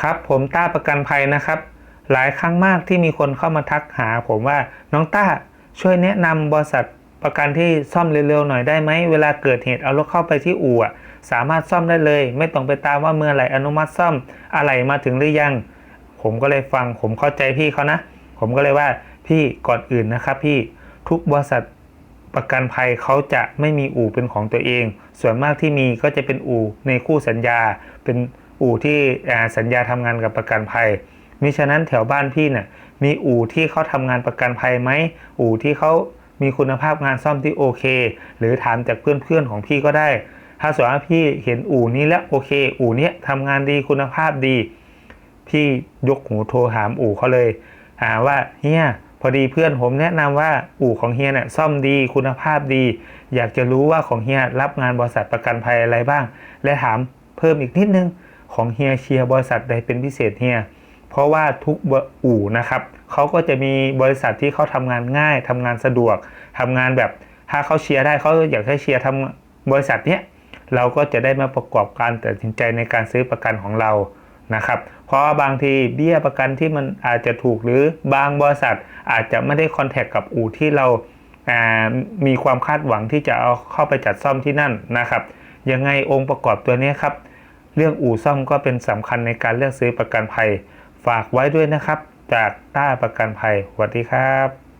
ครับผมต้าประกันภัยนะครับ หลายครั้งมากที่มีคนเข้ามาทักหา ผมว่าน้องต้าช่วยแนะนำบริษัทประกันที่ซ่อมเร็วๆหน่อยได้ไหมเวลาเกิดเหตุเอารถเข้าไปที่อู่สามารถซ่อมได้เลย ไม่ต้องไปตามว่าเมื่อไหร่อนุมัติซ่อมอะไรมาถึงหรือยัง ผมก็เลยฟังผมเข้าใจพี่เขานะ ผมก็เลยว่าพี่ก่อนอื่นนะครับพี่ทุกบริษัทประกันภัยเขาจะไม่มีอู่เป็นของตัวเอง ส่วนมากที่มีก็จะเป็นอู่ในคู่สัญญาเป็น อู่ที่สัญญาทำงานกับประกันภัยมิฉะนั้นแถวบ้านพี่เนี่ยมีอู่ที่เขาทำงานประกันภัยไหมอู่ที่เขามีคุณภาพงานซ่อมที่โอเค หรือถามจากเพื่อนๆของพี่ก็ได้ ถ้าสมมติว่าพี่เห็นอู่นี้แล้วโอเค อู่เนี้ยทำงานดีคุณภาพดี พี่ยกหูโทรหามอู่เขาเลยหาว่าเฮียพอดีเพื่อนผมแนะนำว่าอู่ของเฮียเนี่ยซ่อมดีคุณภาพดี อยากจะรู้ว่าของเฮียรับงานบริษัทประกันภัยอะไรบ้าง และถามเพิ่มอีกนิดนึง ของเฮียเชียบริษัทใดเป็นพิเศษเฮียเพราะว่าทุกอู่นะครับเขาก็จะมีบริษัทที่เขาทำงานง่ายทำงานสะดวกทำงานแบบถ้าเขาเชียร์ได้เขาอยากให้เชียร์ทำบริษัทเนี้ยเราก็จะได้มาประกอบการตัดสินใจในการซื้อประกันของเรานะครับ เพราะว่าบางทีเบี้ยประกันที่มันอาจจะถูกหรือบางบริษัทอาจจะไม่ได้คอนแทคกับอู่ที่เราอ่ามีความคาดหวังที่จะเอาเข้าไปจัดซ่อมที่นั่นนะครับ ยังไงองค์ประกอบตัวนี้ครับ เรื่องอู่ซ่อมก็เป็นสำคัญในการเลือกซื้อประกันภัย ฝากไว้ด้วยนะครับ จากต้าประกันภัยสวัสดีครับ